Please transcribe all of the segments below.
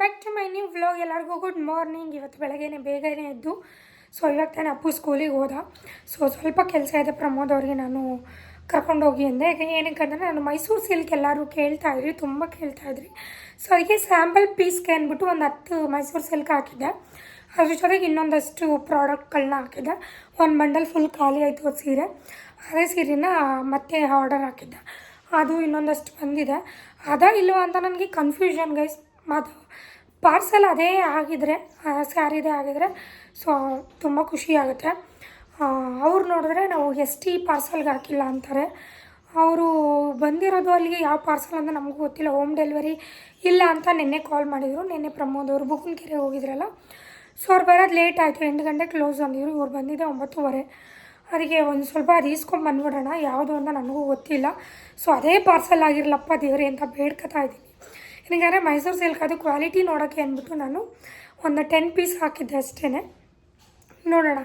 Back to my new vlog ಎಲ್ಲರಿಗೂ good morning ಇವತ್ತು ಬೆಳಗ್ಗೆನೆ ಬೇಗನೆ ಎದ್ದು ಸೊ ಇವಾಗ ನಾನು ಅಪ್ಪು ಸ್ಕೂಲಿಗೆ ಹೋದ. ಸೊ ಸ್ವಲ್ಪ ಕೆಲಸ ಇದೆ ಪ್ರಮೋದ್ ಅವ್ರಿಗೆ ನಾನು ಕರ್ಕೊಂಡೋಗಿ ಅಂದೆ. ಏನಕ್ಕೆ ಅಂದರೆ ನಾನು ಮೈಸೂರು ಸಿಲ್ಕ್ ಎಲ್ಲರೂ ಕೇಳ್ತಾ ಇದ್ರಿ, ತುಂಬ ಕೇಳ್ತಾ ಇದ್ರಿ. ಸೊ ಅದಕ್ಕೆ ಸ್ಯಾಂಪಲ್ ಪೀಸ್ಗೆ ಅಂದ್ಬಿಟ್ಟು ಒಂದು ಹತ್ತು ಮೈಸೂರು ಸಿಲ್ಕ್ ಹಾಕಿದ್ದೆ. ಅದ್ರ ಜೊತೆಗೆ ಇನ್ನೊಂದಷ್ಟು ಪ್ರಾಡಕ್ಟ್ಗಳನ್ನ ಹಾಕಿದ್ದೆ. ಒಂದು ಬಂಡಲ್ ಫುಲ್ ಖಾಲಿ ಆಯಿತು ಸೀರೆ. ಅದೇ ಸೀರೆನ ಮತ್ತೆ ಆರ್ಡರ್ ಹಾಕಿದ್ದೆ. ಅದು ಇನ್ನೊಂದಷ್ಟು ಬಂದಿದೆ. ಅದ ಇಲ್ವಾ ಅಂತ ನನಗೆ ಕನ್ಫ್ಯೂಷನ್ ಗೈಸ್ ಅದು ಪಾರ್ಸಲ್ ಅದೇ ಆಗಿದ್ರೆ ಸ್ಯಾರಿದೇ ಆಗಿದ್ರೆ, ಸೊ ತುಂಬ ಖುಷಿಯಾಗುತ್ತೆ ಅವ್ರು ನೋಡಿದ್ರೆ ನಾವು ಎಸ್ ಟಿ ಪಾರ್ಸಲ್ಗೆ ಹಾಕಿಲ್ಲ ಅಂತಾರೆ. ಅವರು ಬಂದಿರೋದು ಅಲ್ಲಿಗೆ ಯಾವ ಪಾರ್ಸಲ್ ಅಂತ ನಮಗೂ ಗೊತ್ತಿಲ್ಲ. ಹೋಮ್ ಡೆಲಿವರಿ ಇಲ್ಲ ಅಂತ ನಿನ್ನೆ ಕಾಲ್ ಮಾಡಿದರು. ನಿನ್ನೆ ಪ್ರಮೋದ್ ಅವರು ಬುಕ್ಕನಕೆರೆ ಹೋಗಿದ್ರಲ್ಲ, ಸೊ ಅವ್ರು ಬರೋದು ಲೇಟ್ ಆಯಿತು. ಎಂಟು ಗಂಟೆ ಕ್ಲೋಸ್ ಅಂದಿದ್ರು ಇವ್ರು ಬಂದಿದ್ದೆ ಒಂಬತ್ತುವರೆ. ಅದಕ್ಕೆ ಒಂದು ಸ್ವಲ್ಪ ಅದು ಈಸ್ಕೊಂಡು ಬಂದ್ಬಿಡೋಣ. ಯಾವುದು ಅಂತ ನನಗೂ ಗೊತ್ತಿಲ್ಲ. ಸೊ ಅದೇ ಪಾರ್ಸಲ್ ಆಗಿರಲಪ್ಪ ದೇವ್ರಿ ಅಂತ ಬೇಡ್ಕೊತಾ ಇದ್ದೀನಿ. ಏನಂದರೆ ಮೈಸೂರು ಸಿಲ್ಕ್ ಅದು ಕ್ವಾಲಿಟಿ ನೋಡೋಕ್ಕೆ ಅಂದ್ಬಿಟ್ಟು ನಾನು ಒಂದು ಟೆನ್ ಪೀಸ್ ಹಾಕಿದ್ದೆ ಅಷ್ಟೇ ನೋಡೋಣ.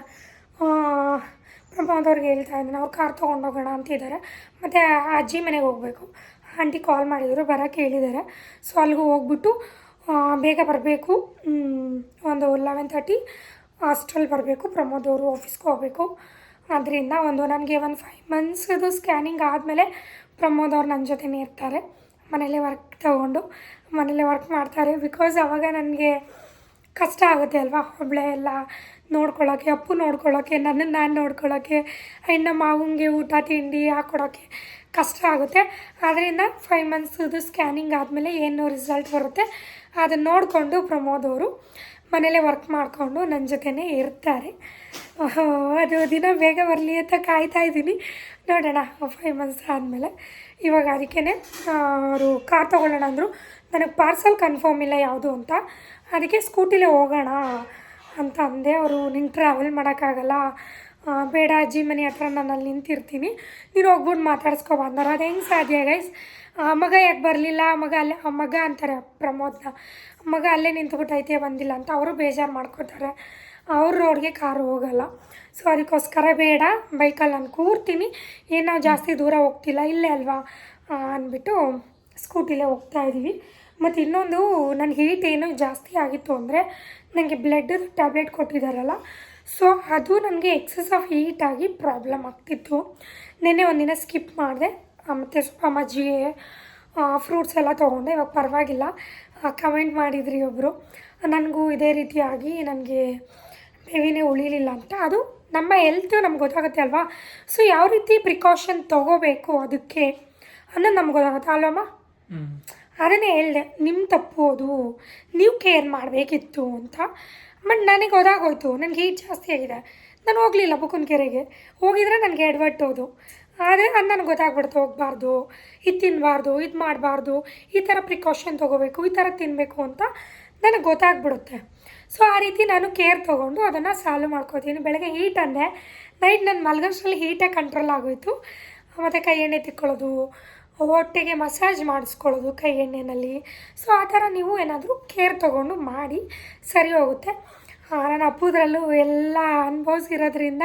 ಪ್ರಮೋದವ್ರಿಗೆ ಹೇಳ್ತಾ ಇದ್ದೀನಿ ಅವ್ರು ಕಾರ್ ತೊಗೊಂಡೋಗೋಣ ಅಂತಿದ್ದಾರೆ ಮತ್ತು ಅಜ್ಜಿ ಮನೆಗೆ ಹೋಗಬೇಕು. ಆಂಟಿ ಕಾಲ್ ಮಾಡಿದರು ಬರೋಕ್ಕೆ ಹೇಳಿದ್ದಾರೆ ಸೊ ಅಲ್ಲಿಗೂ ಹೋಗ್ಬಿಟ್ಟು ಬೇಗ ಬರಬೇಕು. ಒಂದು ಲೆವೆನ್ ತರ್ಟಿ ಅಷ್ಟರಲ್ಲಿ ಬರಬೇಕು, ಪ್ರಮೋದ್ ಅವರು ಆಫೀಸ್ಗೆ ಹೋಗಬೇಕು. ಅದರಿಂದ ಒಂದು ನನಗೆ ಒಂದು ಫೈವ್ ಮಂತ್ಸ್ದು ಸ್ಕ್ಯಾನಿಂಗ್ ಆದಮೇಲೆ ಪ್ರಮೋದ್ ಅವ್ರು ನನ್ನ ಜೊತೆನೇ ಇರ್ತಾರೆ. ಮನೇಲೇ ವರ್ಕ್ ತಗೊಂಡು ಮನೇಲೆ ವರ್ಕ್ ಮಾಡ್ತಾರೆ. ಬಿಕಾಸ್ ಅವಾಗ ನನಗೆ ಕಷ್ಟ ಆಗುತ್ತೆ ಅಲ್ವಾ? ಒಬ್ಬಳೆ ಎಲ್ಲ ನೋಡ್ಕೊಳ್ಳೋಕ್ಕೆ ಅಪ್ಪು ನೋಡ್ಕೊಳ್ಳೋಕ್ಕೆ ನನ್ನನ್ನು ನಾನು ನೋಡ್ಕೊಳ್ಳೋಕ್ಕೆ ಇನ್ನು ಮಾವಂಗೆ ಊಟ, ತಿಂಡಿ ಹಾಕ್ಕೊಡೋಕ್ಕೆ ಕಷ್ಟ ಆಗುತ್ತೆ. ಆದ್ದರಿಂದ ಫೈವ್ ಮಂತ್ಸದು ಸ್ಕ್ಯಾನಿಂಗ್ ಆದಮೇಲೆ ಏನು ರಿಸಲ್ಟ್ ಬರುತ್ತೆ ಅದನ್ನು ನೋಡಿಕೊಂಡು ಪ್ರಮೋದ್ ಅವರು ಮನೇಲೇ ವರ್ಕ್ ಮಾಡಿಕೊಂಡು ನನ್ನ ಜೊತೆನೇ ಇರ್ತಾರೆ. ಅದು ದಿನ ಬೇಗ ಬರಲಿ ಅಂತ ಕಾಯ್ತಾ ಇದ್ದೀನಿ. ನೋಡೋಣ ಫೈವ್ ಮಂತ್ಸ್ ಆದಮೇಲೆ. ಇವಾಗ ಅದಕ್ಕೇ ಅವರು ಕಾರ್ ತೊಗೊಳ್ಳೋಣ ಅಂದರು. ನನಗೆ ಪಾರ್ಸಲ್ ಕನ್ಫರ್ಮ್ ಇಲ್ಲ ಯಾವುದು ಅಂತ. ಅದಕ್ಕೆ ಸ್ಕೂಟಿಲೇ ಹೋಗೋಣ ಅಂತ ಅಂದೆ. ಅವರು, ನಿಂಗೆ ಟ್ರಾವೆಲ್ ಮಾಡೋಕ್ಕಾಗಲ್ಲ. ಬೇಡ ಅಜ್ಜಿ ಮನೆ ಹತ್ರ ನಾನು ಅಲ್ಲಿ ನಿಂತಿರ್ತೀನಿ. ನೀನು ಹೋಗ್ಬಿಟ್ಟು ಮಾತಾಡ್ಸ್ಕೊ ಬಂದರು. ಅದು ಹೆಂಗೆ ಸಾಧ್ಯ ಗೈಸ್ ಮಗ ಯಾಕೆ ಬರಲಿಲ್ಲ? ಮಗ ಅಲ್ಲೇ ಮಗ ಅಂತಾರೆ ಪ್ರಮೋದ್ನ. ಮಗ ಅಲ್ಲೇ ನಿಂತುಬಿಟ್ಟೈತೆ ಬಂದಿಲ್ಲ ಅಂತ. ಅವರು ಬೇಜಾರು ಮಾಡ್ಕೋತಾರೆ. ಅವ್ರ ರೋಡ್ಗೆ ಕಾರು ಹೋಗಲ್ಲ. ಸೊ ಅದಕ್ಕೋಸ್ಕರ ಬೇಡ. ಬೈಕಲ್ಲಿ ನಾನು ಕೂರ್ತೀನಿ. ಏನು ನಾವು ಜಾಸ್ತಿ ದೂರ ಹೋಗ್ತಿಲ್ಲ. ಇಲ್ಲೇ ಅಲ್ವಾ? ಅಂದ್ಬಿಟ್ಟು ಸ್ಕೂಟಿಲೇ ಹೋಗ್ತಾ ಇದ್ದೀವಿ ಮತ್ತು ಇನ್ನೊಂದು ನನ್ನ ಹೀಟ್ ಏನೋ ಜಾಸ್ತಿ ಆಗಿತ್ತು ಅಂದರೆ ನನಗೆ ಬ್ಲಡ್ ಟ್ಯಾಬ್ಲೆಟ್ ಕೊಟ್ಟಿದ್ದಾರಲ್ಲ ಸೊ ಅದು ನನಗೆ ಎಕ್ಸಸ್ ಆಫ್ ಹೀಟ್ ಆಗಿ ಪ್ರಾಬ್ಲಮ್ ಆಗ್ತಿತ್ತು. ನಿನ್ನೆ ಒಂದಿನ ಸ್ಕಿಪ್ ಮಾಡಿದೆ. ಮತ್ತು ಸ್ವಲ್ಪ ಮಜ್ಜಿಗೆ ಫ್ರೂಟ್ಸ್ ಎಲ್ಲ ತೊಗೊಂಡೆ. ಇವಾಗ ಪರವಾಗಿಲ್ಲ. ಕಮೆಂಟ್ ಮಾಡಿದ್ರಿ ಒಬ್ಬರು ನನಗೂ ಇದೇ ರೀತಿಯಾಗಿ ನನಗೆ ಬೇವಿನೇ ಉಳಿಲಿಲ್ಲ ಅಂತ. ಅದು ನಮ್ಮ ಹೆಲ್ತು ನಮ್ಗೆ ಗೊತ್ತಾಗುತ್ತೆ ಅಲ್ವಾ? ಸೊ ಯಾವ ರೀತಿ ಪ್ರಿಕಾಷನ್ ತಗೋಬೇಕು ಅದಕ್ಕೆ? ಅನ್ನೋದು ನಮ್ಗೆ ಗೊತ್ತಾಗುತ್ತೆ? ಅಲ್ವಮ್ಮ ಅದನ್ನೇ ಹೇಳಿದೆ ನಿಮ್ಮ ತಪ್ಪು ಅದು. ನೀವು ಕೇರ್ ಮಾಡಬೇಕಿತ್ತು ಅಂತ. ಬಟ್ ನನಗೆ ಗೊತ್ತಾಗೋಯ್ತು ನನಗೆ ಹೀಟ್ ಜಾಸ್ತಿ ಆಗಿದೆ. ನಾನು ಹೋಗಲಿಲ್ಲ ಬುಕ್ಕನಕೆರೆಗೆ ಹೋಗಿದ್ರೆ ನನಗೆ ಎಡವಟ್ಟೋದು ಆದರೆ ಅದು ನನಗೆ ಗೊತ್ತಾಗ್ಬಿಡ್ತು ಹೋಗಬಾರ್ದು ಇದು ತಿನ್ನಬಾರ್ದು ಇದು ಮಾಡಬಾರ್ದು ಈ ಥರ ಪ್ರಿಕಾಷನ್ ತೊಗೋಬೇಕು ಈ ಥರ ತಿನ್ನಬೇಕು ಅಂತ ನನಗೆ ಗೊತ್ತಾಗ್ಬಿಡುತ್ತೆ. ಸೊ ಆ ರೀತಿ ನಾನು ಕೇರ್ ತೊಗೊಂಡು ಅದನ್ನು ಸಾಲ್ವ್ ಮಾಡ್ಕೋತೀನಿ. ಬೆಳಗ್ಗೆ ಹೀಟ್ ಅಂದೆ. ನೈಟ್ ನನ್ನ ಮಲಗೋಷ್ಟರಲ್ಲಿ ಹೀಟೇ ಕಂಟ್ರೋಲ್ ಆಗೋಯಿತು. ಮತ್ತು ಕೈ ಎಣ್ಣೆ ತಿಕ್ಕೊಳ್ಳೋದು, ಹೊಟ್ಟೆಗೆ ಮಸಾಜ್ ಮಾಡಿಸ್ಕೊಳ್ಳೋದು ಕೈ ಎಣ್ಣೆನಲ್ಲಿ. ಸೊ ಆ ಥರ ನೀವು ಏನಾದರೂ ಕೇರ್ ತೊಗೊಂಡು ಮಾಡಿ ಸರಿ ಹೋಗುತ್ತೆ. ನಾನು ಅಪ್ಪುದ್ರಲ್ಲೂ ಎಲ್ಲ ಅನುಭವಿಸಿರೋದ್ರಿಂದ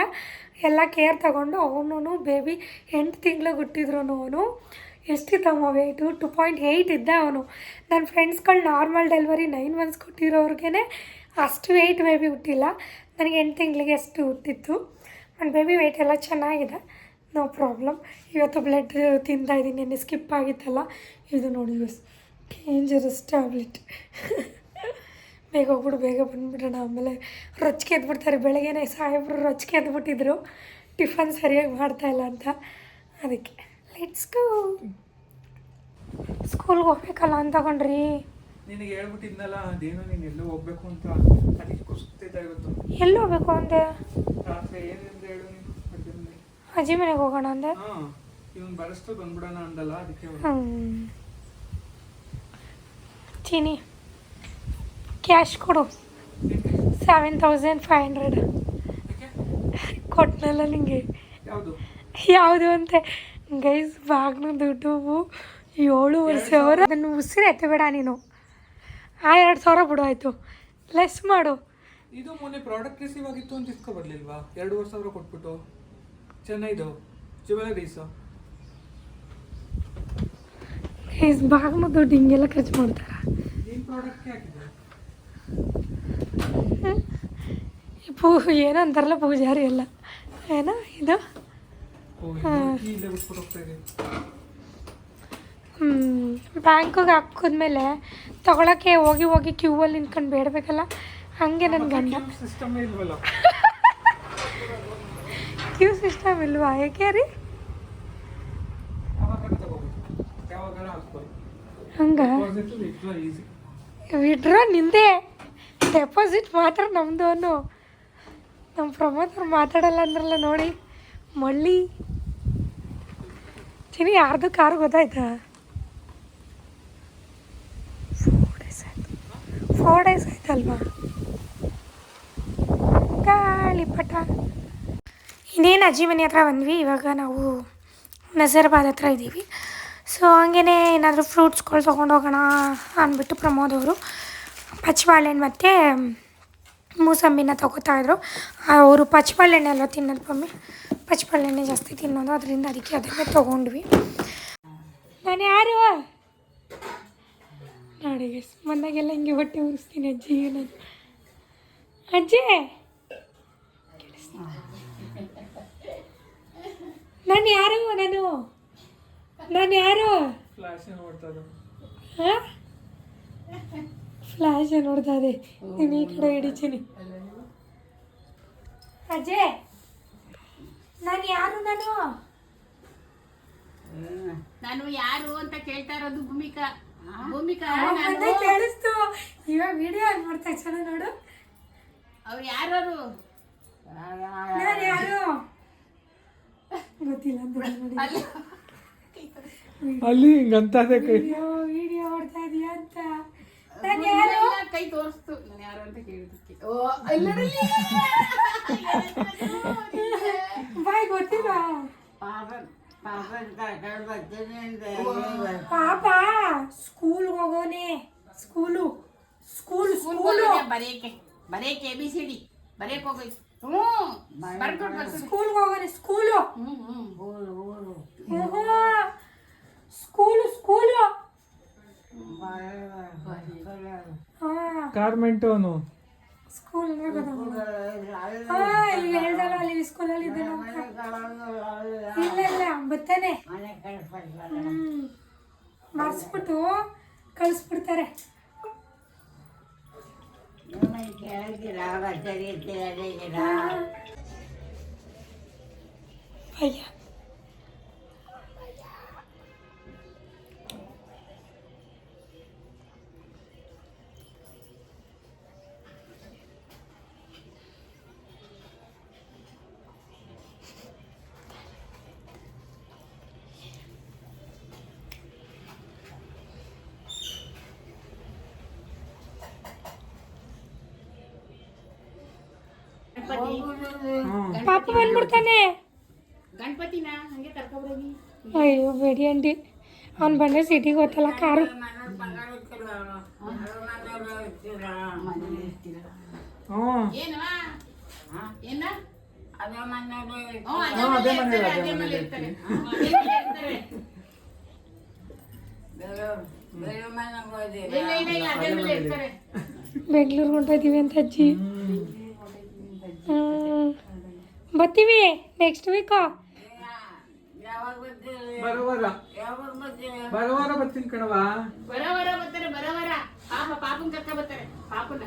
ಎಲ್ಲ ಕೇರ್ ತೊಗೊಂಡು ಅವನು ಬೇಬಿ ಎಂಟು ತಿಂಗಳು ಹುಟ್ಟಿದ್ರು ಅವನು. ಎಷ್ಟಿತ್ತಮ್ಮ ವೆಯ್ಟು ಟು ಪಾಯಿಂಟ್ ಏಯ್ಟ್ ಇದ್ದ ಅವನು. ನನ್ನ ಫ್ರೆಂಡ್ಸ್ಗಳು ನಾರ್ಮಲ್ ಡೆಲಿವರಿ ನೈನ್ ಮಂತ್ಸ್ ಕೊಟ್ಟಿರೋರ್ಗೆ ಅಷ್ಟು ವೆಯ್ಟ್ ಬೇಬಿ ಹುಟ್ಟಿಲ್ಲ. ನನಗೆ ಎಂಟು ತಿಂಗಳಿಗೆ ಅಷ್ಟು ಹುಟ್ಟಿತ್ತು. ನನ್ನ ಬೇಬಿ ವೆಯ್ಟ್ ಎಲ್ಲ ಚೆನ್ನಾಗಿದೆ. ನೋ ಪ್ರಾಬ್ಲಮ್ ಇವತ್ತು ಬ್ಲಡ್ ತಿಂತಾ ಇದ್ದೀನಿ. ನೆನ್ನೆ ಸ್ಕಿಪ್ ಆಗಿತ್ತಲ್ಲ. ಇದು ನೋಡಿ ಯೂಸ್ ಡೇಂಜರಸ್ ಟ್ಯಾಬ್ಲೆಟ್ ಬೇಗ ಹೋಗ್ಬಿಡು, ಬೇಗ ಬಂದುಬಿಡೋಣ. ಆಮೇಲೆ ರೊಚ್ಚಿಗೆ ಎದ್ಬಿಡ್ತಾರೆ. ಬೆಳಗ್ಗೆನೇ ಸಾಹೇಬ್ರು ರೊಚ್ಚಿಗೆ ಎದ್ಬಿಟ್ಟಿದ್ರು. ಟಿಫನ್ ಸರಿಯಾಗಿ ಮಾಡ್ತಾಯಿಲ್ಲ ಅಂತ. ಅದಕ್ಕೆ ಲೆಟ್ಸ್ ಗೋ ಸ್ಕೂಲ್ಗೆ ಹೋಗ್ಬೇಕಲ್ಲ ಅಂತ ತಗೊಂಡ್ರಿ. ನಿನಗೆ ಹೇಳ್ಬಿಟ್ಟಿದ್ನಲ್ಲ ಅದೇನೋ ನೀನು ಎಲ್ಲೋ ಹೋಗ್ಬೇಕು ಅಂತ ಅದಕ್ಕೆ ಕುಸ್ತಿದ್ದ ಇವತ್ತು. ಎಲ್ಲಿ ಹೋಗ್ಬೇಕು ಅಂದೆ? ರಾತ್ರಿ ಏನಿಂದ ಹೇಳು ನೀನು ಅಜ್ಜಿ ಮನೆಗೆ ಹೋಗೋಣ ಅಂದೆ? ಹಾ ಇವನ್ ಬರಸ್ತು ಬಂದ್ಬಿಡೋಣ ಅಂದಲ್ಲ ಅದಕ್ಕೆ ಅವ್ರು- ಚೀನಿ ಕ್ಯಾಶ್ ಕೊಡು. ಏಕೆ? Seven thousand five hundred. ಏಕೆ? ಕೊಟ್ಟನಲ್ಲ ನಿಂಗೆ. ಯಾವುದು? ಯಾವುದು ಅಂತೆ? ಗೈಸ್ ಬಾಗ್ನ ದುಡ್ಡು ವರ್ಷ ಸಾವಿರ? ನನ್ನ ಉಸಿರು ಎತ್ತಬೇಡ ನೀನು. ಆ ಎರಡು ಸಾವಿರ ಬಿಡು ಆಯಿತು. ಲೆಸ್ ಮಾಡು. ಇದು ಮೊನ್ನೆ ಪ್ರಾಡಕ್ಟ್ ರಿಸೀವ್ ಆಗಿತ್ತು ಅಂತ ಇಸ್ಕೊ ಬರ್ಲಿಲ್ವಾ ಎರಡೂವರೆ ಸಾವಿರ ಕೊಟ್ಬಿಟ್ಟು. ಚೆನ್ನಾಗಿದ್ದು ಜ್ಯುವೆಲರೀಸು ಗೈಸ್ ಬಾಗ್ನ ದುಡ್ಡು ಹಿಂಗೆಲ್ಲ ಖರ್ಚು ಮಾಡ್ತಾರೆ? ಪೂ ಏನಂತಾರಲ್ಲ ಪೂಜಾರಿ ಎಲ್ಲ. ಏನ ಇದು? ಓ ಇಲ್ಲೇ ಬಿಟ್ಬಿಟ್ಟು ಹೋಗ್ತಾ ಇದೆ ಬ್ಯಾಂಕಿಗೆ ಹಾಕಿದ್ಮೇಲೆ ತಗೊಳಕ್ಕೆ ಹೋಗಿ ಹೋಗಿ ಕ್ಯೂ ಅಲ್ಲಿ ನಿಂತ್ಕೊಂಡು ಬೇಡಬೇಕಲ್ಲ? ಹಂಗೆ ನನ್ನ ಗಂಡ. ಕ್ಯೂ ಸಿಸ್ಟಮ್ ಇಲ್ವಾ? ಏಕೆ ರೀ? ಹಂಗ? ವಿಡ್ರಾ ನಿಂದೆ. ಡೆಪಾಸಿಟ್ ಮಾತ್ರ ನಮ್ಮದು ಅನ್ನು. ನಮ್ಮ ಪ್ರಮೋದವ್ರು ಮಾತಾಡಲ್ಲ ಅಂದ್ರಲ್ಲ ನೋಡಿ. ಮಳ್ಳಿ. ಚಿನಿ ಯಾರ್ದು ಕಾರು ಗೊತ್ತಾಯ್ತಾ ಫೋರ್ ಡೇಸ್ ಆಯ್ತು ಫೋರ್ ಡೇಸ್ ಆಯ್ತಲ್ವಾ? ಗಾಳಿಪಟ ಇನ್ನೇನು ಅಜ್ಜಿ ಮನೆ ಹತ್ರ ಬಂದ್ವಿ, ಇವಾಗ ನಾವು ನಜರ್ಬಾದ್ ಹತ್ರ ಇದ್ದೀವಿ ಸೊ ಹಂಗೇ ಏನಾದರೂ ಫ್ರೂಟ್ಸ್ಗಳು ತೊಗೊಂಡು ಹೋಗೋಣ ಅಂದ್ಬಿಟ್ಟು ಪ್ರಮೋದ್ ಅವರು ಪಚ್ಚಬಾಳೆಹಣ್ಣು ಮತ್ತು ಮೂಸಂಬಿನ ತಗೋತಾ ಇದ್ರು. ಅವರು ಪಚ್ಚಬಾಳೆಹಣ್ಣು ಎಲ್ಲ ತಿನ್ನೋದು ಬಮ್ಮಿ ಪಚ್ಚಬಾಳೆಹಣ್ಣೆ ಜಾಸ್ತಿ ತಿನ್ನೋದು, ಅದರಿಂದ ಅದಕ್ಕೆ ಅದನ್ನೇ ತೊಗೊಂಡ್ವಿ. ನಾನು ಯಾರು? ನೋಡಿ ಮನೆಗೆಲ್ಲ ಬಂದಾಗೆಲ್ಲ ಹಿಂಗೆ ಹೊಟ್ಟೆ ಉರಿಸ್ತೀನಿ ಅಜ್ಜಿ ನಾನು ಅಜ್ಜಿ! ನಾನು ಯಾರು ನಾನು? ನಾನು ಯಾರು? ಫ್ಲಾಶ್ ನೋಡ್ತಾ ಇದ್ದು? ಹಾಂ? ಫ್ಲಾಶ್ ನೋಡ್ತಾ ಇದೆ ನೀನು ಈ ಕಡೆ ಹಿಡಿತೀನಿ. ಅಜ್ಜೆ! ನಾನು ಯಾರು ನಾನು? ನಾನು ಯಾರು ಅಂತ ಕೇಳ್ತಾ ಇರೋದು ಭೂಮಿಕಾ. ಭೂಮಿಕಾ ನಾನು? ಕೇಳಿಸ್ತು. ಇವಾಗ ವಿಡಿಯೋ ಆನ್ ಮಾಡ್ತಾ ಚೆನ್ನಾಗಿ ನೋಡು. ಅವ್ರು ಯಾರು ನಾನು ಯಾರು? ಗೊತ್ತಿಲ್ಲ ಅಂತ ನೋಡಿ. ಅಲ್ಲಿ. ಹಿಂಗಂತ ಕೈ. ವಿಡಿಯೋ ವಿಡಿಯೋ ಮಾಡ್ತಾ ಇದೀಯಾ ಅಂತ. ನಾನು ಯಾರು? ಕೈ ತೋರಿಸ್ತು. ನಾನು ಯಾರು ಅಂತ ಕೇಳಿದಕ್ಕೆ ಓ ಎಲ್ಲರಲ್ಲಿ ಬಾಯ್ ಗೊತ್ತಿಲ್ಲ ಪಾಪ ಸ್ಕೂಲ್ಗೆ ಹೋಗೋನೆ ಸ್ಕೂಲು ಸ್ಕೂಲ್ ಸ್ಕೂಲ್ ಬರೆಯಕ್ಕೆ ಬರೆಯಕ್ಕೆ ಎ ಬಿ ಸಿ ಡಿ ಬರೆಯಕ್ಕೆ ಹೋಗೋಯ್ತು ಹ್ಞೂ ಸ್ಕೂಲ್ಗೆ ಹೋಗೋನೆ ಸ್ಕೂಲು ಸ್ಕೂಲ್ ಸ್ಕೂಲು ಸ್ಕೂಲು ಹಾ. ಕಾರ್ಮೆಂಟು ಅವನು? ಸ್ಕೂಲ್ ಹಾ ಇಲ್ಲಿ ಹೇಳ್ದಲ್ಲ ಅಲ್ಲಿ ಸ್ಕೂಲಲ್ಲಿ ಇದ್ದಾನೆ ಬರ್ತಾನೆ? ಮಾಡಿಸ್ಬಿಟ್ಟು ಕಳಿಸ್ಬಿಡ್ತಾರೆ. ಭಯ್ಯ ಪಾಪ ಬಂದ್ಬಿಡ್ತಾನೆ. ಅಯ್ಯೋ ಬೇಡಿ ಅಂಡಿ ಅವ್ನು ಬಂದ್ರೆ ಸಿಟಿಗೆ ಹೋಗ್ತಲ್ಲ ಕಾರು. ಹೊಂಟಿದೀವಿ ಬೆಂಗಳೂರಿಗೆ ಹೊಂಟೋದ್ದೀವಿ ಅಂತ ಅಜ್ಜಿ. ಬರ್ತೀವಿ ನೆಕ್ಸ್ಟ್ ವೀಕು ಬರೋವಾರ. ಬರೋವಾರ ಬರ್ತೀನಿ ಕಣವಾ ಬರ್ತಾರೆ ಪಾಪ ಪಾಪನ್ ಕರ್ಕ ಬರ್ತಾರೆ. ಪಾಪನ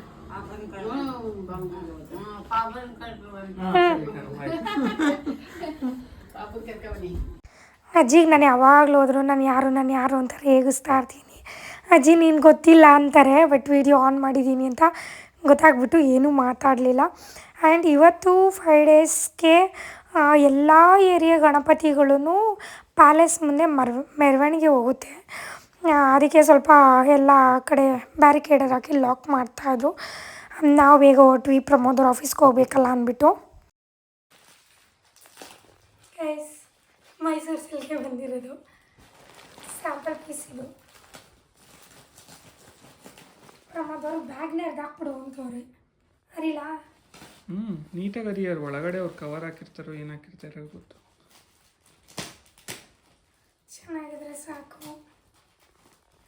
ಅಜ್ಜಿಗೆ ನಾನು ಯಾವಾಗಲೂ ಹೋದ್ರು ನಾನು ಯಾರು ನಾನು ಯಾರು ಅಂತ ರೇಗಿಸ್ತಾ ಇರ್ತೀನಿ. ಅಜ್ಜಿ ನೀನು ಗೊತ್ತಿಲ್ಲ ಅಂತಾರೆ ಬಟ್ ವಿಡಿಯೋ ಆನ್ ಮಾಡಿದ್ದೀನಿ ಅಂತ ಗೊತ್ತಾಗ್ಬಿಟ್ಟು ಏನೂ ಮಾತಾಡಲಿಲ್ಲ. ಆ್ಯಂಡ್ ಇವತ್ತು ಫೈವ್ ಡೇಸ್ಗೆ ಎಲ್ಲ ಏರಿಯಾ ಗಣಪತಿಗಳೂ ಪ್ಯಾಲೇಸ್ ಮುಂದೆ ಮರ್, ಮೆರವಣಿಗೆ ಹೋಗುತ್ತೆ. ಅದಕ್ಕೆ ಸ್ವಲ್ಪ ಎಲ್ಲ ಕಡೆ ಬ್ಯಾರಿಕೇಡರ್ ಹಾಕಿ ಲಾಕ್ ಮಾಡ್ತಾಯಿದ್ರು ನಾವು ಬೇಗ ಹೊರಟ್ವಿ, ಪ್ರಮೋದವ್ರ ಆಫೀಸ್ಗೆ ಹೋಗ್ಬೇಕಲ್ಲ ಅಂದ್ಬಿಟ್ಟು. ಮೈಸೂರು ಸಿಲ್ಕೆ ಬಂದಿರೋದು. ಸ್ಯಾಂಪಲ್ ಪೀಸ್ ಇದು. ಪ್ರಮೋದವ್ರು ಬ್ಯಾಗ್ನ ಹಾಕ್ಬಿಡು ಅಂತವ್ರೆ. ಅರಿಲ್ಲ ಹ್ಞೂ ನೀಟಾಗಿ ಅದಿಯಾರು ಒಳಗಡೆ ಅವ್ರು ಕವರ್ ಹಾಕಿರ್ತಾರೋ ಏನು ಹಾಕಿರ್ತಾರೋ ಗೊತ್ತು. ಚೆನ್ನಾಗಿದ್ರೆ ಸಾಕು.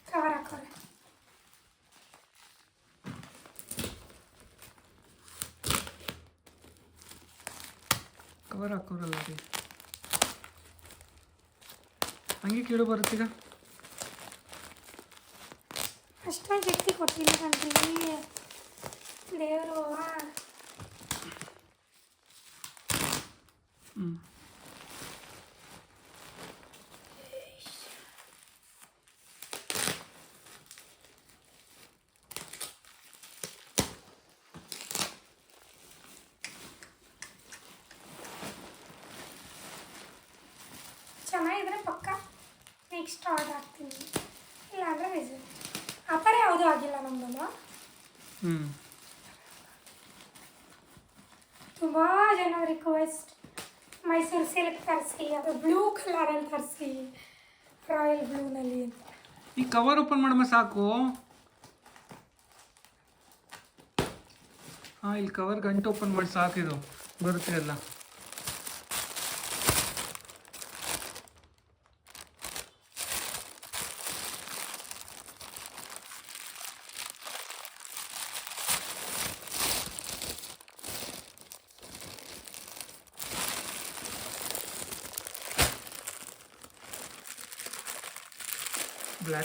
ಕವರ್ ಹಾಕೋರೆ. ಕವರ್ ಹಾಕೋರಲ್ಲ ರೀ. ಹಂಗೆ ಕೀಳು ಬರುತ್ತೀಗ ಅಷ್ಟಾಗಿ ಎತ್ತಿ ಕೊಟ್ಟಿಲ್ಲ ದೇವರು ನೆಕ್ಸ್ಟ್ ಆರ್ಡರ್ ಹಾಕ್ತೀನಿ ಇಲ್ಲಾಂದರೆ ಆ ಥರ ಯಾವುದೂ ಆಗಿಲ್ಲ ನಮ್ಮದಲ್ಲ ತುಂಬ ಜನ ರಿಕ್ವೆಸ್ಟ್ ಮೈಸೂರು ಸಿಲ್ಕ್ ತರಿಸಿ ಅದು ಬ್ಲೂ ಕಲರಲ್ಲಿ ತರಿಸಿ ರಾಯಲ್ ಬ್ಲೂನಲ್ಲಿ ಅಂತ. ಈ ಕವರ್ ಓಪನ್ ಮಾಡಮ್ಮ ಸಾಕು. ಹಾಂ ಇಲ್ಲಿ ಕವರ್ ಗಂಟು ಓಪನ್ ಮಾಡಿ ಸಾಕಿದು ಬರುತ್ತೆ ಎಲ್ಲ.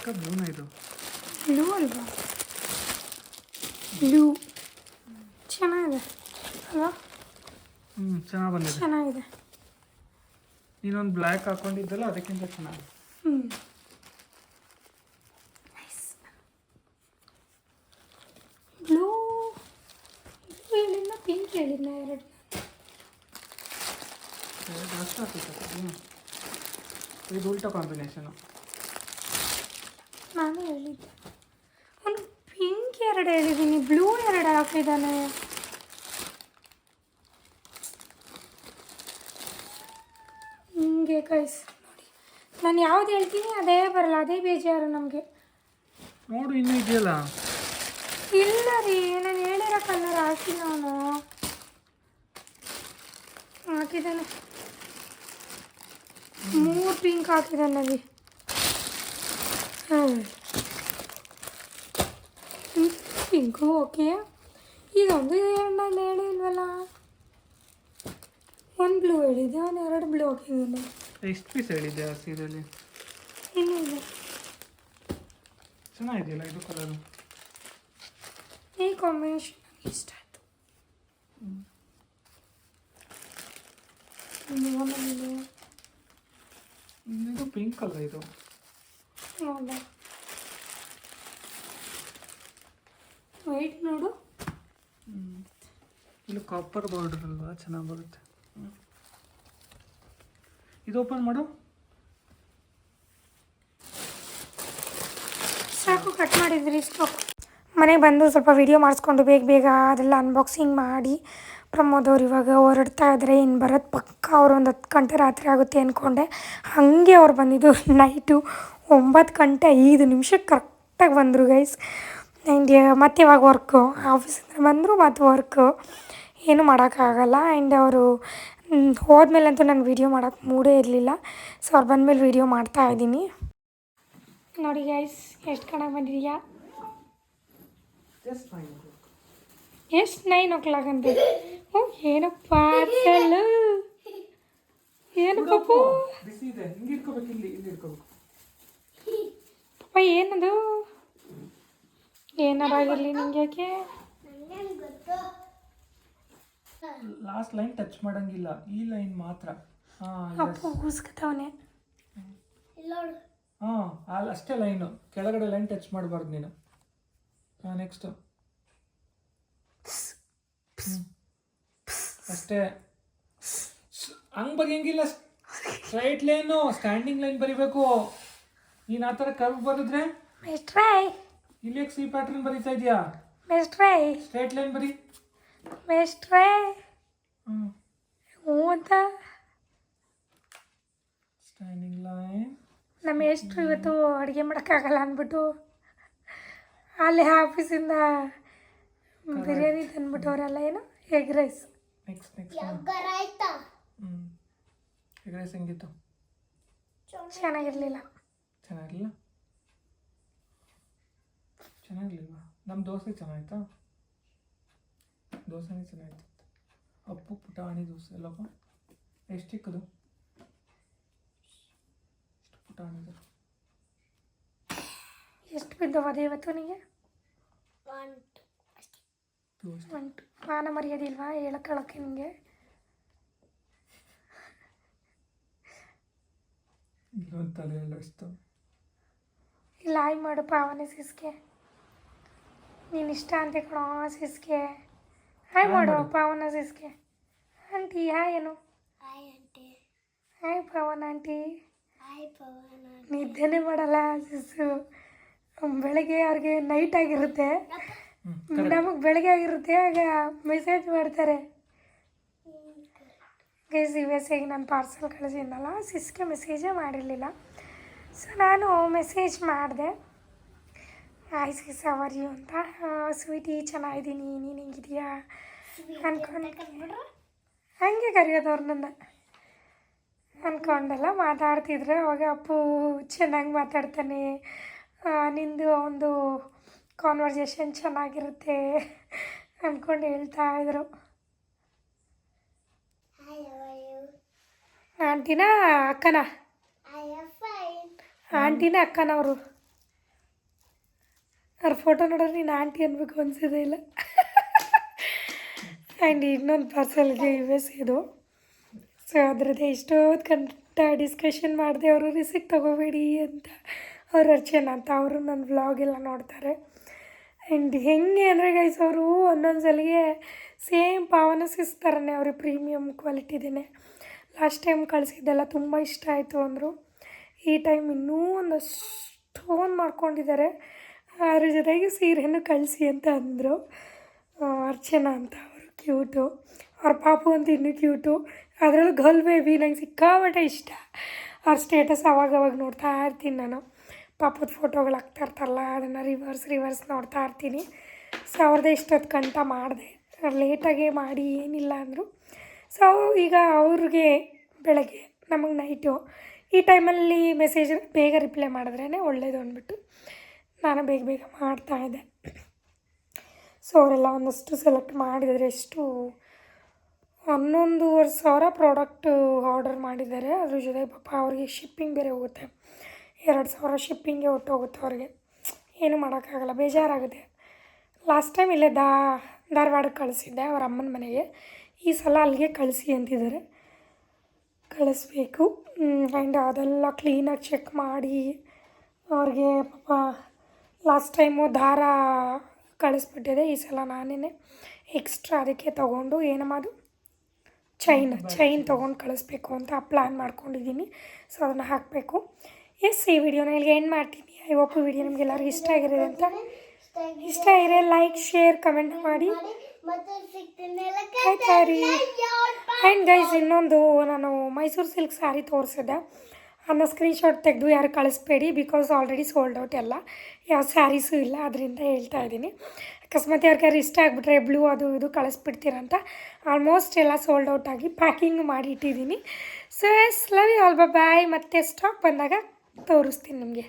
ಬ್ಲ್ಯಾಕ ಬ್ಲೂನ ಇದು? ಬ್ಲೂ ಅಲ್ವಾ? ಬ್ಲೂ. ಚೆನ್ನಾಗಿದೆ ಅಲ್ವಾ? ಹ್ಞೂ ಚೆನ್ನಾಗಿ ಬಂದಿದೆ. ಚೆನ್ನಾಗಿದೆ. ನೀನೊಂದು ಬ್ಲ್ಯಾಕ್ ಹಾಕೊಂಡಿದ್ದಲ್ಲ ಅದಕ್ಕಿಂತ ಚೆನ್ನಾಗಿದೆ. ಹ್ಞೂ ಬ್ಲೂ. ಬ್ಲೂ ಹೇಳಿದ್ನ ಪಿಂಕ್ ಹೇಳಿದ್ನ ಎರಡು ಇದು ಉಲ್ಟಾ ಕಾಂಬಿನೇಷನು ಹೇಳಿದ್ದೆ. ಅವನು ಪಿಂಕ್ ಎರಡು ಹೇಳಿದ್ದೀನಿ ಬ್ಲೂ ಎರಡು ಹಾಕಿದ್ದಾನೆ ಹಿಂಗೆ ಕೈಸ್ ನೋಡಿ. ನಾನು ಯಾವ್ದು ಹೇಳ್ತೀನಿ ಅದೇ ಬರಲ್ಲ ಅದೇ ಬೇಜಾರು ನಮಗೆ. ನೋಡು ಇನ್ನೂ ಇದೆಯಲ್ಲ? ಇಲ್ಲ ರೀ ನಾನು ಹೇಳಿರೋ ಕಲರ್ ಹಾಕಿಲ್ಲ ಅವನು ಹಾಕಿದ್ದಾನೆ ಮೂರು ಪಿಂಕ್ ಹಾಕಿದ್ದಾನೆ ರೀ ಹಾಂ ಪಿಂಕು ಓಕೆ ಇದೊಂದು ಎರಡಲ್ಲಿ ಹೇಳಿಲ್ವಲ್ಲ? ಒಂದು ಬ್ಲೂ ಹೇಳಿದ್ದೆ ಒಂದು ಎರಡು ಬ್ಲೂ ಹಾಕಿದ್ದಾನೆ ಎಷ್ಟು ಪೀಸ್ ಹೇಳಿದ್ದೆ ಆ ಸೀರೆಯಲ್ಲಿ ಇನ್ನೂ ಇದೆ ಚೆನ್ನಾಗಿದೆಯಲ್ಲ ಇದು ಕಲರು ಈ ಕಾಂಬಿನೇಷನ್ ಇಷ್ಟ ಆಯಿತು. ಇದು. ಪಿಂಕ್ ಅಲ್ಲ ಇದು. ನೋಡ ವೈಟ್ ನೋಡು. ಇಲ್ಲಿ ಕಾಪರ್ ಬಾರ್ಡರ್ ಅಲ್ವಾ? ಚೆನ್ನಾಗಿ ಬರುತ್ತೆ. ಇದು ಓಪನ್ ಮಾಡು. ಸಾಕು ಕಟ್ ಮಾಡಿದ್ರಿ ಸ್ಟಾಕ್ ಮನೆಗೆ ಬಂದು ಸ್ವಲ್ಪ ವಿಡಿಯೋ ಮಾಡಿಸ್ಕೊಂಡು ಬೇಗ ಬೇಗ ಅದೆಲ್ಲ ಅನ್ಬಾಕ್ಸಿಂಗ್ ಮಾಡಿ ಪ್ರಮೋದ್ ಅವ್ರು ಇವಾಗ ಹೊರಡ್ತಾ ಇದ್ದಾರೆ ಇನ್ನು ಬರೋದು ಪಕ್ಕ ಅವ್ರು ಒಂದು ಹತ್ತು ಗಂಟೆ ರಾತ್ರಿ ಆಗುತ್ತೆ ಅಂದ್ಕೊಂಡೆ ಹಾಗೆ ಅವ್ರು ಬಂದಿದ್ದು ನೈಟು ಒಂಬತ್ತು ಗಂಟೆ ಐದು ನಿಮಿಷಕ್ಕೆ ಕರೆಕ್ಟಾಗಿ ಬಂದರು ಗೈಸ್ ಆ್ಯಂಡ್ ಮತ್ತೆ ಇವಾಗ ವರ್ಕು ಆಫೀಸಿಂದ ಬಂದರೂ ಮತ್ತು ವರ್ಕು ಏನೂ ಮಾಡೋಕ್ಕಾಗಲ್ಲ. ಆ್ಯಂಡ್ ಅವರು ಹೋದ್ಮೇಲಂತೂ ನಾನು ವೀಡಿಯೋ ಮಾಡೋಕ್ಕೆ ಮೂಡೇ ಇರಲಿಲ್ಲ. ಸೊ ಅವ್ರು ಬಂದಮೇಲೆ ವೀಡಿಯೋ ಮಾಡ್ತಾ ಇದ್ದೀನಿ. ನೋಡಿ ಗೈಸ್ ಎಷ್ಟು ಕಣಕ್ಕೆ ಬಂದಿದೆಯಾ? ಎಷ್ಟು ನೈನ್ ಓ ಕ್ಲಾಕ್ ಅಂತ ಓ ಏನೋ ಪಾರ್ಸಲ್ ಏನು ಪಪ್ಪ ಏನದು? ಏನಾರಾಗಿರಲಿ ನಿಂಗ್ಯಾಕೆ ಲಾಸ್ಟ್ ಲೈನ್ ಟಚ್ ಮಾಡಂಗಿಲ್ಲ. ಈ ಲೈನ್ ಮಾತ್ರ. ಹಾಂ ಅಪ್ಪು ಕೂಸ್ಕತ್ತವನೆ ಹಾಂ ಅಲ್ಲಿ ಅಷ್ಟೇ ಲೈನು ಕೆಳಗಡೆ ಲೈನ್ ಟಚ್ ಮಾಡಬಾರ್ದು ನೀನು. ಹಾಂ ನೆಕ್ಸ್ಟು ಅಷ್ಟೇ. ಹಂಗೆ ಬರೆಯಂಗಿಲ್ಲ. ಸ್ಟ್ರೈಟ್ ಲೈನು ಸ್ಟ್ಯಾಂಡಿಂಗ್ ಲೈನ್ ಬರಿಬೇಕು. ನೀನು ಆ ಥರ ಕರ್ವ್ ಬರೆದ್ರೆ? ಮೆಸ್ಟ್ರೈ ಇಲ್ಲಿ ಸಿ ಪ್ಯಾಟ್ರನ್ ಬರೀತಾ ಇದೆಯಾ? ಮೆಸ್ಟ್ರೈ ಸ್ಟ್ರೈಟ್ ಲೈನ್ ಬರಿ. ಮೆಸ್ಟ್ರೈ ಹ್ಞೂ ಅಂತ ಸ್ಟ್ಯಾಂಡಿಂಗ್ ಲೈನ್ ನಮ್ಮ ಎಷ್ಟು ಇವತ್ತು ಅಡುಗೆ ಮಾಡೋಕ್ಕಾಗಲ್ಲ ಅಂದ್ಬಿಟ್ಟು ಅಲ್ಲಿ ಆಫೀಸಿಂದ ಬಿರಿಯಾನಿ ತಂದ್ಬಿಟ್ಟವ್ರಲ್ಲ ಏನು? Egg rice next next egg rice ಹೆಂಗಿತ್ತು? ಚೆನ್ನಾಗಿರಲಿಲ್ಲ. ಚೆನ್ನಾಗಿಲ್ಲ ಚೆನ್ನಾಗಿರ್ಲಿಲ್ವಾ ನಮ್ಮ ದೋಸೆ ಚೆನ್ನಾಗಿತ್ತಾ ದೋಸೆನೇ ಚೆನ್ನಾಗಿತ್ತು ಅಪ್ಪು ಪುಟಾಣಿ ದೋಸೆ ಅಲ್ಲಪ್ಪ ಎಷ್ಟು ಚಿಕ್ಕದು? ಎಷ್ಟು ಪುಟಾಣಿ ಎಷ್ಟು ಬಿದ್ದವ ಇವತ್ತು ನಿನಗೆ ಇದು ಅಷ್ಟೇ. ಉಂಟು ಮಾನ ಮರ್ಯಾದಿಲ್ವಾ ಹೇಳಕ್ಕಳಕ್ಕೆ ನಿಮಗೆ ಇನ್ನೊಂದು ತಲೆ ಎಲ್ಲ ಎಷ್ಟು ಇಲ್ಲ ಆಯ್ ಮಾಡು ಪಾವನೆ ಸಿಸ್ಗೆ. ನೀನು ಇಷ್ಟ ಅಂತ ಕಣೋ ಸಿಸ್ಗೆ. ಹಾಯ್ ಮಾಡು. ಪಾವನ ಸಿಸ್ಗೆ. ಆಂಟಿ ಹಾಯ್ ಏನು? Hi aunty. Hi Pavan aunty. Hi Pavana ನಿದ್ದೆನೇ ಮಾಡಲ್ಲ ಸಿಸ್ಸು. ಬೆಳಗ್ಗೆ ಅವ್ರಿಗೆ ನೈಟ್ ಆಗಿರುತ್ತೆ. ನಮಗೆ ಬೆಳಗ್ಗೆ ಆಗಿರುತ್ತೆ ಆಗ ಮೆಸೇಜ್ ಮಾಡ್ತಾರೆ. ಗೈಸ್ ಯು ಎಸ್ ಎಗೆ ನಾನು ಪಾರ್ಸಲ್ ಕಳಿಸಿದ್ನಲ್ಲ ಸಿಸ್ಗೆ ಮೆಸೇಜೇ ಮಾಡಿರಲಿಲ್ಲ. ಸೊ ನಾನು ಮೆಸೇಜ್ ಮಾಡಿದೆ. ಅವರ್ ಯು ಅಂತ? ಸ್ವೀಟಿ ಚೆನ್ನಾಗಿದ್ದೀನಿ. ನೀನು ಹೆಂಗಿದೆಯಾ ಅನ್ಕೊಂಡು ಹಂಗೆ ಕರೆಯೋದವ್ರು ನನ್ನ. ಅಂದ್ಕೊಂಡೆಲ್ಲ ಮಾತಾಡ್ತಿದ್ರೆ. ಅವಾಗ ಅಪ್ಪು ಚೆನ್ನಾಗಿ ಮಾತಾಡ್ತಾನೆ. ನಿಂದು ಒಂದು ಕಾನ್ವರ್ಸೇಷನ್ ಚೆನ್ನಾಗಿರುತ್ತೆ ಅಂದ್ಕೊಂಡು ಹೇಳ್ತಾ ಇದ್ರು. ಆಂಟಿನ ಅಕ್ಕನ? ಆಂಟಿನ ಅಕ್ಕನವರು? ಅವ್ರ ಫೋಟೋ ನೋಡಿದ್ರೆ ನೀನು ಆಂಟಿ ಅನ್ಬೇಕು ಅನ್ಸಿದೆ ಇಲ್ಲ. ಆ್ಯಂಡ್ ಇನ್ನೊಂದು ಪಾರ್ಸಲ್ಗೆ ಯು ಎಸ್ ಇದು. ಸೊ ಅದರದ್ದೇ ಎಷ್ಟೋ ಕಂಟ ಡಿಸ್ಕಷನ್ ಮಾಡಿದೆ ಅವರು ರಿಸಿಕ್ ತಗೋಬೇಡಿ ಅಂತ ಅವ್ರ ಅರ್ಚನ ಅಂತ ಅವರು ನನ್ನ ವ್ಲಾಗೆಲ್ಲ ನೋಡ್ತಾರೆ. ಆ್ಯಂಡ್ ಹೆಂಗೆ ಅಂದರೆ ಗೈಸ್ ಅವರು ಒಂದೊಂದು ಸಲಿಗೆ ಸೇಮ್ ಪಾವನ ಸಿಸ್ ಥರನೇ ಅವ್ರಿಗೆ ಪ್ರೀಮಿಯಮ್ ಕ್ವಾಲಿಟಿದೇನೆ ಲಾಸ್ಟ್ ಟೈಮ್ ಕಳಿಸಿದ್ದೆಲ್ಲ ತುಂಬ ಇಷ್ಟ ಆಯಿತು ಅಂದರು. ಈ ಟೈಮ್ ಇನ್ನೂ ಒಂದಷ್ಟೊಂದು ಮಾಡ್ಕೊಂಡಿದ್ದಾರೆ. ಅದ್ರ ಜೊತೆಗೆ ಸೀರೆಯನ್ನು ಕಳಿಸಿ ಅಂತ ಅಂದರು. ಅರ್ಚನಾ ಅಂತ ಅವರು ಕ್ಯೂಟು ಅವ್ರ ಪಾಪು ಅಂತ ಇನ್ನೂ ಕ್ಯೂಟು ಅದರಲ್ಲೂ ಗರ್ಲ್ ಬೇಬಿ ನಂಗೆ ಸಿಕ್ಕಾಪಟ್ಟೆ ಇಷ್ಟ. ಅವ್ರ ಸ್ಟೇಟಸ್ ಅವಾಗ ಅವಾಗ ನೋಡ್ತಾ ಇರ್ತೀನಿ ನಾನು. ಪಾಪದ ಫೋಟೋಗಳು ಹಾಕ್ತಾ ಇರ್ತಾರಲ್ಲ, ಅದನ್ನು ರಿವರ್ಸ್ ರಿವರ್ಸ್ ನೋಡ್ತಾ ಇರ್ತೀನಿ. ಸೊ ಅವ್ರದ್ದೇ ಇಷ್ಟೊತ್ತು ಕಂಟ ಮಾಡಿದೆ ಲೇಟಾಗೆ ಮಾಡಿ, ಏನಿಲ್ಲ ಅಂದರು. ಸೊ ಈಗ ಅವ್ರಿಗೆ ಬೆಳಗ್ಗೆ ನಮಗೆ ನೈಟು ಈ ಟೈಮಲ್ಲಿ ಮೆಸೇಜ್ ಬೇಗ ರಿಪ್ಲೈ ಮಾಡಿದ್ರೇ ಒಳ್ಳೇದು ಅಂದ್ಬಿಟ್ಟು. ನಾನು ಬೇಗ ಬೇಗ ಮಾಡ್ತಾಯಿದ್ದೆ ಸೊ ಅವರೆಲ್ಲ ಒಂದಷ್ಟು ಸೆಲೆಕ್ಟ್ ಮಾಡಿದರೆ ಎಷ್ಟು? ಹನ್ನೊಂದುವರೆ ಸಾವಿರ ಪ್ರಾಡಕ್ಟ್ ಆರ್ಡರ್ ಮಾಡಿದ್ದಾರೆ. ಅದ್ರ ಜೊತೆ ಪಾಪ ಅವ್ರಿಗೆ ಶಿಪ್ಪಿಂಗ್ ಬೇರೆ ಹೋಗುತ್ತೆ. ಎರಡು ಸಾವಿರ ಶಿಪ್ಪಿಂಗೆ ಹೊರ್ಟೋಗುತ್ತೆ ಅವ್ರಿಗೆ. ಏನು ಮಾಡೋಕ್ಕಾಗಲ್ಲ. ಬೇಜಾರಾಗುತ್ತೆ. ಲಾಸ್ಟ್ ಟೈಮ್ ಇಲ್ಲೇ ದಾ, ಧಾರವಾಡಕ್ಕೆ ಕಳಿಸಿದ್ದೆ ಅವ್ರ ಅಮ್ಮನ ಮನೆಗೆ. ಈ ಸಲ ಅಲ್ಲಿಗೆ ಕಳಿಸಿ ಅಂತಿದ್ದಾರೆ. ಕಳಿಸ್ಬೇಕು. ಆ್ಯಂಡ್ ಅದೆಲ್ಲ ಕ್ಲೀನಾಗಿ ಚೆಕ್ ಮಾಡಿ ಅವ್ರಿಗೆ ಪಾಪ ಲಾಸ್ಟ್ ಟೈಮು ದಾರ ಕಳಿಸ್ಬಿಟ್ಟಿದೆ ಈ ಸಲ ನಾನೇ ಎಕ್ಸ್ಟ್ರಾ ಅದಕ್ಕೆ ತೊಗೊಂಡು ಏನಮ್ಮ ಅದು ಚೈನ್ ಚೈನ್ ತೊಗೊಂಡು ಕಳಿಸ್ಬೇಕು ಅಂತ ಪ್ಲ್ಯಾನ್ ಮಾಡ್ಕೊಂಡಿದ್ದೀನಿ. ಸೊ ಅದನ್ನು ಹಾಕಬೇಕು. ಎಸ್ ಈ ವಿಡಿಯೋನ ಇಲ್ಲಿಗೆ ಎಂಡ್ ಮಾಡ್ತೀನಿ. ಐ ಹೋಪ್ ವಿಡಿಯೋ ನಿಮಗೆಲ್ಲರಿಗೂ ಇಷ್ಟ ಆಗಿರೋದು ಅಂತ. ಇಷ್ಟ ಇರೋ ಲೈಕ್ ಶೇರ್ ಕಮೆಂಟ್ ಮಾಡಿ. ಆಯ್ತಾ ರೀ ಆ್ಯಂಡ್ ಗೈಸ್ ಇನ್ನೊಂದು ನಾನು ಮೈಸೂರು ಸಿಲ್ಕ್ ಸ್ಯಾರಿ ತೋರಿಸಿದ್ದೆ. ಅದನ್ನ ಸ್ಕ್ರೀನ್ಶಾಟ್ ತೆಗೆದು ಯಾರು ಕಳಿಸ್ಬೇಡಿ ಬಿಕಾಸ್ ಆಲ್ರೆಡಿ ಸೋಲ್ಡ್ ಔಟ್ ಎಲ್ಲ. ಯಾವ ಸ್ಯಾರೀಸು ಇಲ್ಲ ಅದರಿಂದ ಹೇಳ್ತಾ ಇದ್ದೀನಿ. ಅಕಸ್ಮಾತ್ ಯಾರಿಗಾರು ಇಷ್ಟ ಆಗಿಬಿಟ್ರೆ ಬ್ಲೂ ಅದು ಇದು ಕಳಿಸ್ಬಿಡ್ತೀರಂತ ಆಲ್ಮೋಸ್ಟ್ ಎಲ್ಲ ಸೋಲ್ಡ್ ಔಟ್ ಆಗಿ ಪ್ಯಾಕಿಂಗ್ ಮಾಡಿ ಇಟ್ಟಿದ್ದೀನಿ. So yes love you all bye ಮತ್ತೆ ಸ್ಟಾಕ್ ಬಂದಾಗ ತೋರಿಸ್ತೀನಿ ನಿಮಗೆ.